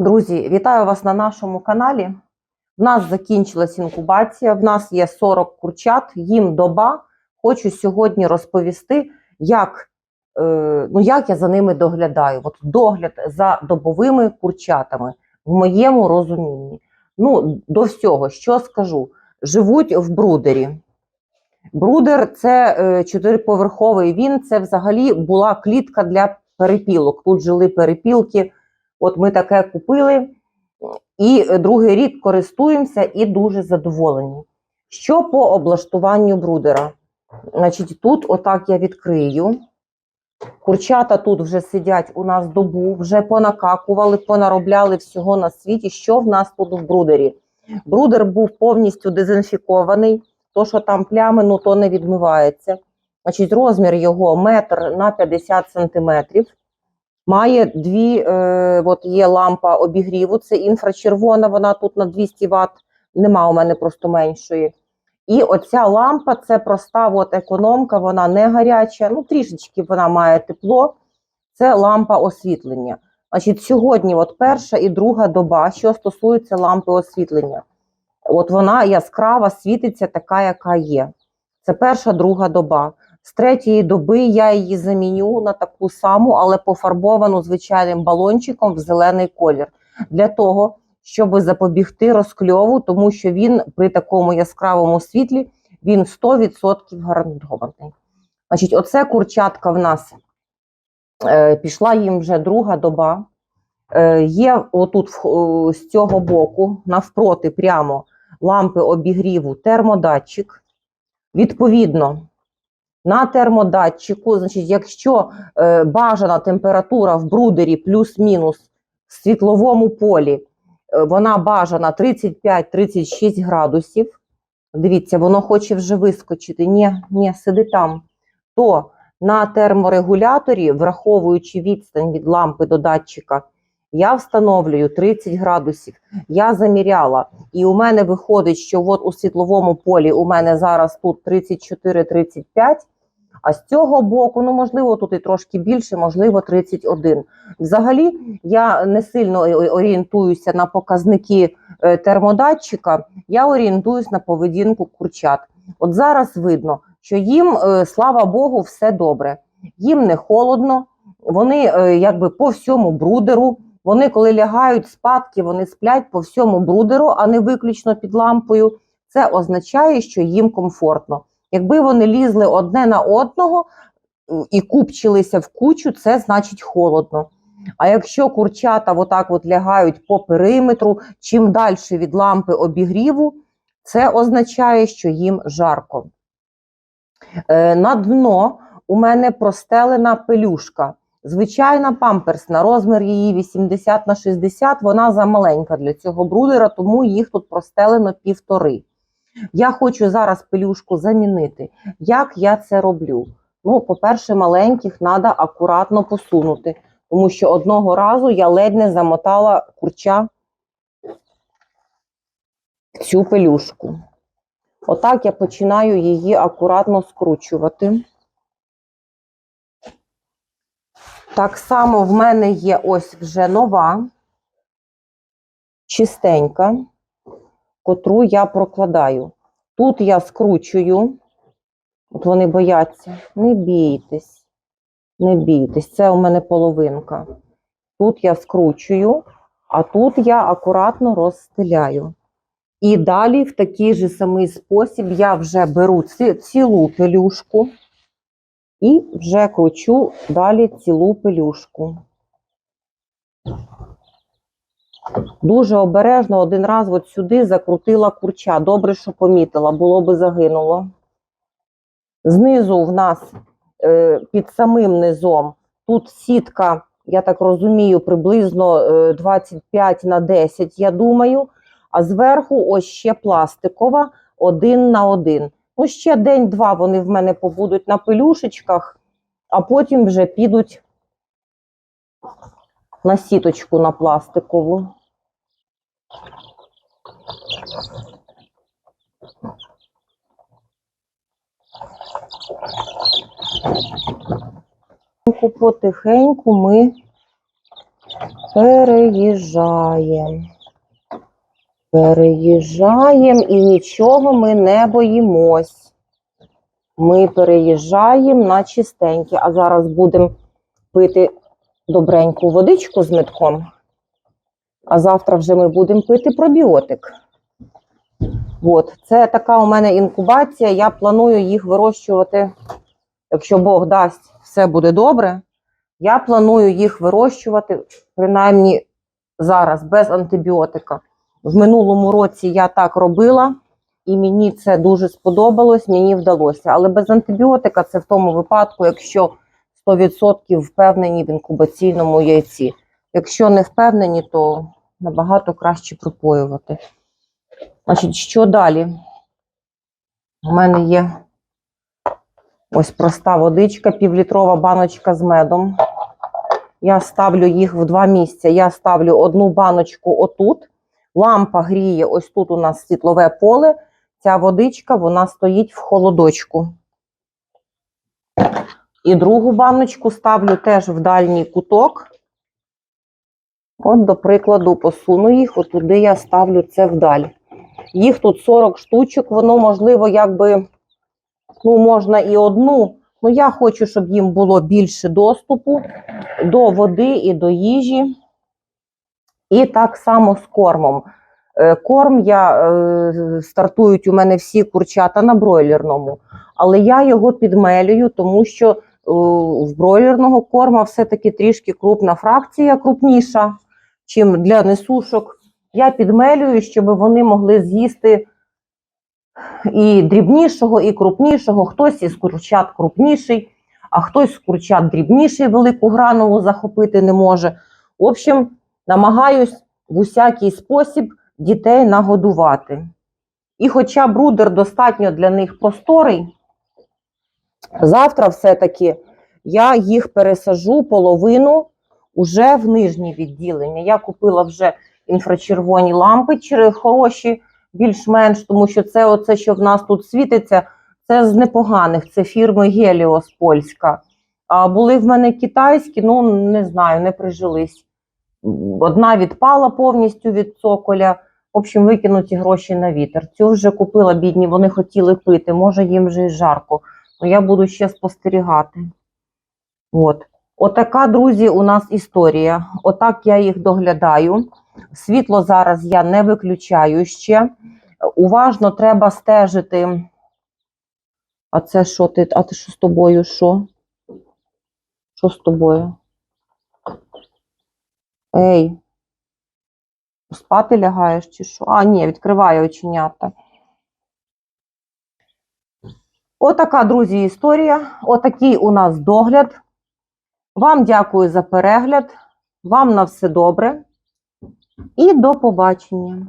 Друзі, вітаю вас на нашому каналі. В нас закінчилась інкубація, в нас є 40 курчат, їм доба. Хочу сьогодні розповісти, як, е, ну, як я за ними доглядаю. От догляд за добовими курчатами в моєму розумінні. Ну, до всього, що скажу, живуть в брудері. Брудер це е, чотириповерховий. Він це взагалі була клітка для перепілок. Тут жили перепілки. От ми таке купили, і е, другий рік користуємося і дуже задоволені. Що по облаштуванню брудера? Значить, тут отак я відкрию. Курчата тут вже сидять у нас добу, вже понакакували, понаробляли всього на світі. Що в нас тут в брудері? Брудер був повністю дезінфікований. То, що там плями, ну то не відмивається. Значить, розмір його метр на 50 сантиметрів. Має дві, е, от є лампа обігріву, це інфрачервона, вона тут на 200 Вт, нема у мене просто меншої. І оця лампа це проста от економка, вона не гаряча, ну трішечки вона має тепло. Це лампа освітлення. Значить, сьогодні от перша і друга доба, що стосується лампи освітлення. От вона яскрава світиться така, яка є. Це перша друга доба. З третьої доби я її заміню на таку саму, але пофарбовану звичайним балончиком в зелений колір. Для того, щоб запобігти розкльову, тому що він при такому яскравому світлі він 100% гарантований. Значить, оце курчатка в нас е, пішла їм вже друга доба. Е, є отут е, з цього боку, навпроти, прямо лампи обігріву, термодатчик. Відповідно, на термодатчику, значить, якщо е, бажана температура в брудері плюс-мінус в світловому полі, е, вона бажана 35-36 градусів. Дивіться, воно хоче вже вискочити. Ні, ні, сиди там. То на терморегуляторі, враховуючи відстань від лампи до датчика, я встановлюю 30 градусів. Я заміряла, і у мене виходить, що от у світловому полі у мене зараз тут 34-35, а з цього боку, ну можливо, тут і трошки більше, можливо, 31. Взагалі, я не сильно орієнтуюся на показники е, термодатчика, я орієнтуюсь на поведінку курчат. От зараз видно, що їм, е, слава Богу, все добре. Їм не холодно, вони е, якби по всьому брудеру. Вони, коли лягають спадки, вони сплять по всьому брудеру, а не виключно під лампою. Це означає, що їм комфортно. Якби вони лізли одне на одного і купчилися в кучу, це значить холодно. А якщо курчата отак от лягають по периметру, чим далі від лампи обігріву, це означає, що їм жарко. Е, на дно у мене простелена пелюшка. Звичайна памперсна, розмір її 80 на 60, вона замаленька для цього брудера, тому їх тут простелено півтори. Я хочу зараз пелюшку замінити. Як я це роблю? Ну, по-перше, маленьких треба акуратно посунути, тому що одного разу я ледь не замотала курча цю пелюшку. Отак я починаю її акуратно скручувати. Так само в мене є ось вже нова, чистенька, котру я прокладаю. Тут я скручую, от вони бояться, не бійтесь, не бійтесь, це у мене половинка. Тут я скручую, а тут я акуратно розстеляю. І далі, в такий же самий спосіб, я вже беру ці, цілу пелюшку і вже кручу далі цілу пелюшку. Дуже обережно один раз от сюди закрутила курча. Добре, що помітила, було би загинуло. Знизу в нас е, під самим низом тут сітка, я так розумію, приблизно е, 25 на 10, я думаю. А зверху ось ще пластикова один на один. Ну, ще день-два вони в мене побудуть на пелюшечках, а потім вже підуть на сіточку на пластикову. Потихеньку ми переїжджаємо. Переїжджаємо і нічого ми не боїмось. Ми переїжджаємо на чистеньке, а зараз будемо пити добреньку водичку з метком. А завтра вже ми будемо пити пробіотик. От, це така у мене інкубація. Я планую їх вирощувати, якщо Бог дасть, все буде добре. Я планую їх вирощувати, принаймні зараз, без антибіотика. В минулому році я так робила, і мені це дуже сподобалось, мені вдалося. Але без антибіотика це в тому випадку, якщо 100% впевнені в інкубаційному яйці. Якщо не впевнені, то набагато краще пропоювати. Значить, що далі? У мене є ось проста водичка, півлітрова баночка з медом. Я ставлю їх в два місця. Я ставлю одну баночку отут. Лампа гріє, ось тут у нас світлове поле. Ця водичка вона стоїть в холодочку. І другу баночку ставлю теж в дальній куток. От, до прикладу, посуну їх, отуди я ставлю це вдаль. Їх тут 40 штучок, воно, можливо, якби, ну, можна і одну. Ну, я хочу, щоб їм було більше доступу до води і до їжі. І так само з кормом. Е, Корм я е, стартують у мене всі курчата на бройлерному, але я його підмелюю, тому що е, в бройлерного корма все-таки трішки крупна фракція, крупніша, чим для несушок. Я підмелюю, щоб вони могли з'їсти і дрібнішого, і крупнішого. Хтось із курчат крупніший, а хтось з курчат дрібніший, велику гранулу захопити не може. В общем, намагаюсь в усякий спосіб дітей нагодувати. І хоча брудер достатньо для них просторий, завтра все-таки я їх пересажу половину уже в нижнє відділення. Я купила вже інфрачервоні лампи хороші, більш-менш, тому що це оце, що в нас тут світиться, це з непоганих, це фірми Геліос польська. А були в мене китайські, ну не знаю, не прижились. Одна відпала повністю від цоколя. В общем, викинуті гроші на вітер. Цю вже купила бідні, вони хотіли пити. Може, їм вже і жарко. Ну я буду ще спостерігати. От. Отака, друзі, у нас історія. Отак я їх доглядаю. Світло зараз я не виключаю ще. Уважно треба стежити. А це що ти? А ти що з тобою? Що? Що з тобою? Ей, спати лягаєш чи що? А, ні, відкриваю оченята. Отака, друзі, історія. Отакий у нас догляд. Вам дякую за перегляд. Вам на все добре. І до побачення.